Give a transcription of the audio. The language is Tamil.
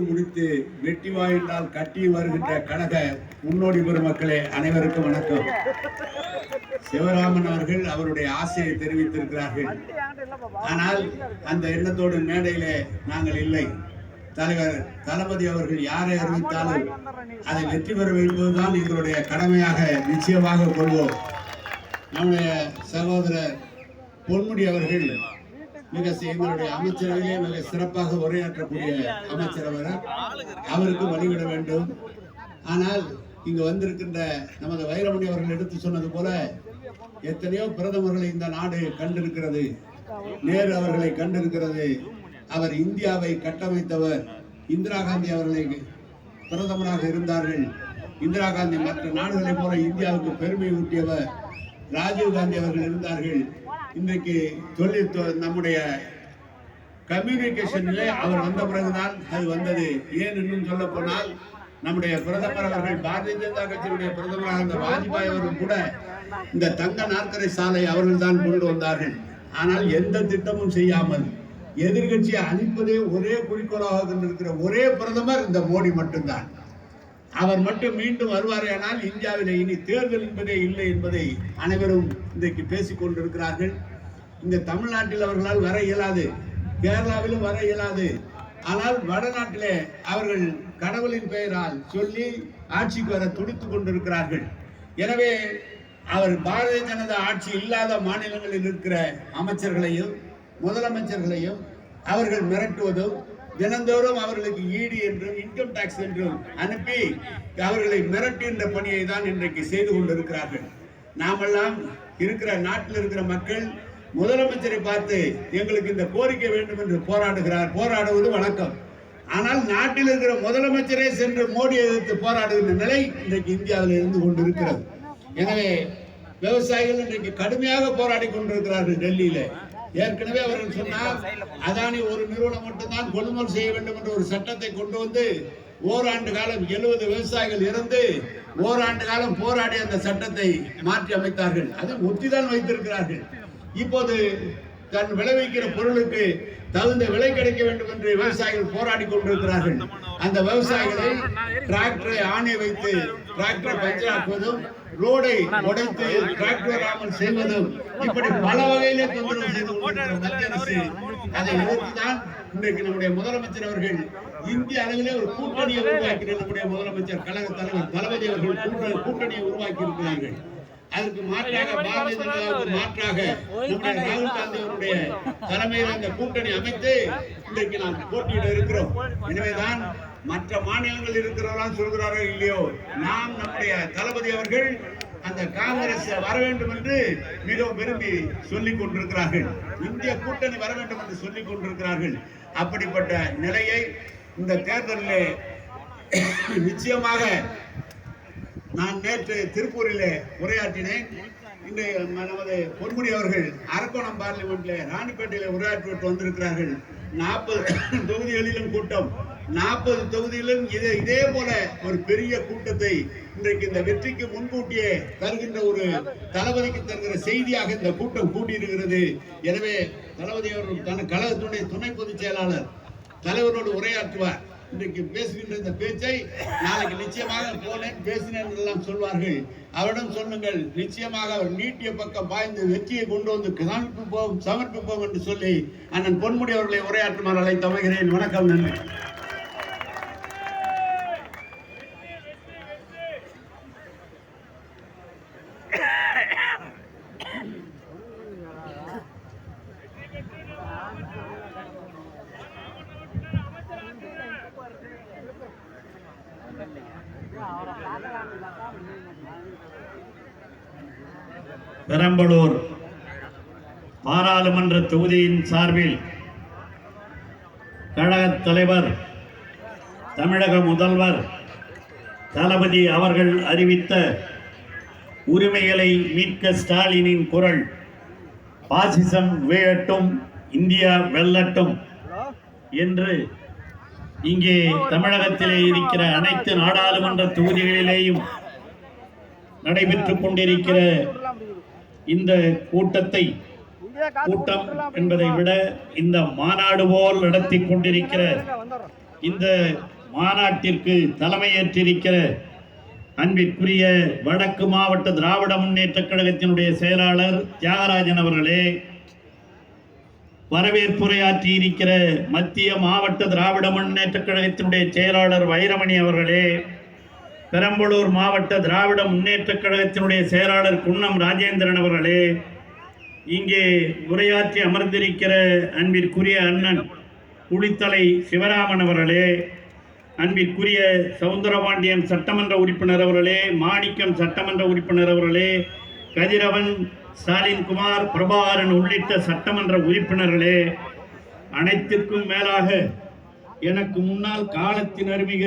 செய்து முடித்து வெட்டி வாயினால் கட்டி வருகின்ற கழக முன்னோடி பெருமக்களே அனைவருக்கும் வணக்கம். சிவராமன் அவர்கள் அவருடைய ஆசையை தெரிவித்திருக்கிறார்கள். ஆனால் அந்த எண்ணத்தோடு மேடையிலே நாங்கள் இல்லை. தலைவர் தளபதி அவர்கள் யாரை அறிவித்தாலும் அதை வெற்றி பெற என்பதுதான் எங்களுடைய கடமையாக நிச்சயமாக கொள்வோம். நம்முடைய சகோதரர் பொன்முடி அவர்கள் மிக எங்களுடைய அமைச்சரவையிலே மிக சிறப்பாக உரையாற்றக்கூடிய அமைச்சர் அவர் அவருக்கு வழிவிட வேண்டும். ஆனால் இங்கு வந்திருக்கின்ற நமது வைரமணி அவர்கள் எடுத்து சொன்னது போல எத்தனையோ பிரதமர்களை இந்த நாடு கண்டிருக்கிறது. நேரு அவர்களை கண்டிருக்கிறது. அவர் இந்தியாவை கட்டமைத்தவர். இந்திரா காந்தி அவர்களை பிரதமராக இருந்தார்கள். இந்திரா காந்தி மற்ற நாடுகளைப் போல இந்தியாவுக்கு பெருமை ஊட்டியவர். ராஜீவ் காந்தி அவர்கள் இருந்தார்கள். இன்றைக்கு தொழில் தொ- நம்முடைய கம்யூனிகேஷனில் அவர் வந்த பிறகுதான் அது வந்தது. ஏன் இன்னும் சொல்ல போனால் நம்முடைய பிரதமர் அவர்கள் பாரதிய ஜனதா கட்சியினுடைய பிரதமராக இருந்த வாஜ்பாய் அவர்கள் கூட இந்த தங்க நாற்கரை சாலை அவர்கள் தான் கொண்டு வந்தார்கள். ஆனால் எந்த திட்டமும் செய்யாமல் எதிர்கட்சியை அழிப்பதே ஒரே குறிக்கோளாக கொண்டிருக்கிற ஒரே பிரதமர் இந்த மோடி மட்டும்தான். அவர் மட்டும் மீண்டும் வருவாரேனால் இந்தியாவில் இனி தேர்தல் என்பதே இல்லை என்பதை அனைவரும் இன்றைக்கு பேசிக் கொண்டிருக்கிறார்கள் இந்த தமிழ்நாட்டில் அவர்களால் வர இயலாது. கேரளாவிலும் வர இயலாது. ஆனால் வடநாட்டிலே அவர்கள் கடவுளின் பெயரால் சொல்லி ஆட்சிக்கு வர துடித்து கொண்டிருக்கிறார்கள். எனவே அவர் பாரதிய ஜனதா ஆட்சி இல்லாத மாநிலங்களில் இருக்கிற அமைச்சர்களையும் முதலமைச்சர்களையும் அவர்கள் மிரட்டுவதும் தினந்தோறும் அவர்களுக்கு ஈடு என்றும் இன்கம் டாக்ஸ் என்றும் அனுப்பி அவர்களை மிரட்டுகின்ற பணியை தான் இன்றைக்கு செய்து கொண்டிருக்கிறார்கள். நாமெல்லாம் இருக்கிற நாட்டில் இருக்கிற மக்கள் முதலமைச்சரை பார்த்து எங்களுக்கு இந்த கோரிக்கை வேண்டும் என்று போராடுகிறார். போராடுவது வழக்கம். ஆனால் நாட்டில் இருக்கிற முதலமைச்சரே சென்று மோடியை எதிர்த்து போராடுகின்ற நிலை இன்றைக்கு இந்தியாவில் இருந்து கொண்டிருக்கிறது. எனவே விவசாயிகள் இன்றைக்கு கடுமையாக போராடி கொண்டிருக்கிறார்கள் டெல்லியில. ஏற்கனவே அவர்கள் சொன்னால் அதானி ஒரு நிறுவனம் மட்டும்தான் கொள்முதல் செய்ய வேண்டும் என்ற ஒரு சட்டத்தை கொண்டு வந்து ஓராண்டு காலம் எழுபது விவசாயிகள் இருந்து ஓராண்டு காலம் போராடி அந்த சட்டத்தை மாற்றி அமைத்தார்கள். அதை ஒத்திதான் வைத்திருக்கிறார்கள். இப்போது தன் விளைவிக்கிற பொருளுக்கு தகுந்த விலை கிடைக்க வேண்டும் என்று விவசாயிகள் போராடி கொண்டிருக்கிறார்கள். அந்த விவசாயிகளை டிராக்டரை ஆணை வைத்து டிராக்டரை பஞ்சராக்குவதும் ரோடை உடைத்து டிராக்டர் வராமல் செய்வதும் இப்படி பல வகையிலே தொந்தரவு செய்து கொண்டிருக்கிற மத்திய அரசு அதை எதிர்த்துதான் இன்றைக்கு நம்முடைய முதலமைச்சர் அவர்கள் இந்திய அளவிலே ஒரு கூட்டணியை உருவாக்கி நம்முடைய முதலமைச்சர் கழக தலைவர் தளபதி அவர்கள் கூட்டணியை உருவாக்கி இருக்கிறார்கள் அதற்கு மாற்றாக பாரதிய ஜனதாவுக்கு மாற்றாக நம்முடைய ராகுல் காந்தி அவருடைய தலைமையில் அந்த கூட்டணி அமைத்து இன்றைக்கு நாம் போட்டியிட இருக்கிறோம். எனவேதான் மற்ற மாநிலங்கள் இருக்கிறவர்களாம் சொல்கிறாரோ இல்லையோ நாம் நம்முடைய தளபதி அவர்கள் அந்த காங்கிரஸ் வர வேண்டும் என்று மிகவும் விரும்பி சொல்லிக் கொண்டிருக்கிறார்கள். இந்திய கூட்டணி வர வேண்டும் என்று சொல்லிக் கொண்டிருக்கிறார்கள். அப்படிப்பட்ட நிலையை இந்த தேர்தலிலே நிச்சயமாக நான் நேற்று திருப்பூரிலே உரையாற்றினேன். இன்று நமது பொன்முடி அவர்கள் அரக்கோணம் பார்லிமெண்ட்ல ராணிப்பேட்டையில உரையாற்றிவிட்டு வந்திருக்கிறார்கள். நாற்பது தொகுதிகளிலும் கூட்டம். நாற்பது தொகுதியிலும் இதே இதே போல ஒரு பெரிய கூட்டத்தை இன்றைக்கு இந்த வெற்றிக்கு முன்கூட்டியே தருகின்ற ஒரு தளபதிக்கு தருகிற செய்தியாக இந்த கூட்டம் கூட்டியிருக்கிறது எனவே தளபதி அவர்கள் தன் கழகத்துடைய துணை பொதுச் செயலாளர் தலைவரோடு உரையாற்றுவார். இன்றைக்கு பேசுகின்ற இந்த பேச்சை நாளைக்கு நிச்சயமாக போனேன் பேசினேன் எல்லாம் சொல்வார்கள். அவரிடம் சொல்லுங்கள் நிச்சயமாக அவர் நீட்டிய பக்கம் பாய்ந்து வெற்றியை கொண்டு வந்து சமர்ப்பிப்போம் சமர்ப்பிப்போம் என்று சொல்லி அண்ணன் பொன்முடி அவர்களை உரையாற்றுமாறு அழைத்து அமைகிறேன் வணக்கம் நன்றி. பெரம்பலூர் பாராளுமன்ற தொகுதியின் சார்பில் கழகத் தலைவர் தமிழக முதல்வர் தளபதி அவர்கள் அறிவித்த உரிமைகளை மீட்க ஸ்டாலினின் குரல். பாசிசம் வீழட்டும் இந்தியா வெல்லட்டும் என்று இங்கே தமிழகத்திலே இருக்கிற அனைத்து நாடாளுமன்ற தொகுதிகளிலேயும் நடைபெற்று கொண்டிருக்கிற இந்த கூட்டத்தை கூட்டம் என்பதை விட இந்த மாநாடு போல் நடத்தி கொண்டிருக்கிற இந்த மாநாட்டிற்கு தலைமையேற்றிருக்கிற அன்பிற்குரிய வடக்கு மாவட்ட திராவிட முன்னேற்றக் கழகத்தினுடைய செயலாளர் தியாகராஜன் அவர்களே வரவேற்புரையாற்றி இருக்கிற மத்திய மாவட்ட திராவிட முன்னேற்றக் கழகத்தினுடைய செயலாளர் வைரமணி அவர்களே பெரம்பலூர் மாவட்ட திராவிட முன்னேற்றக் கழகத்தினுடைய செயலாளர் குன்னம் ராஜேந்திரன் அவர்களே இங்கே உரையாற்றி அமர்ந்திருக்கிற அன்பிற்குரிய அண்ணன் குளித்தலை சிவராமன் அவர்களே அன்பிற்குரிய சவுந்தரபாண்டியன் சட்டமன்ற உறுப்பினர் அவர்களே மாணிக்கம் சட்டமன்ற உறுப்பினர் அவர்களே கதிரவன் ஸ்டாலின் குமார் பிரபாகரன் உள்ளிட்ட சட்டமன்ற உறுப்பினர்களே அனைத்திற்கும் மேலாக எனக்கு முன்னால் காலத்தின் அருமிக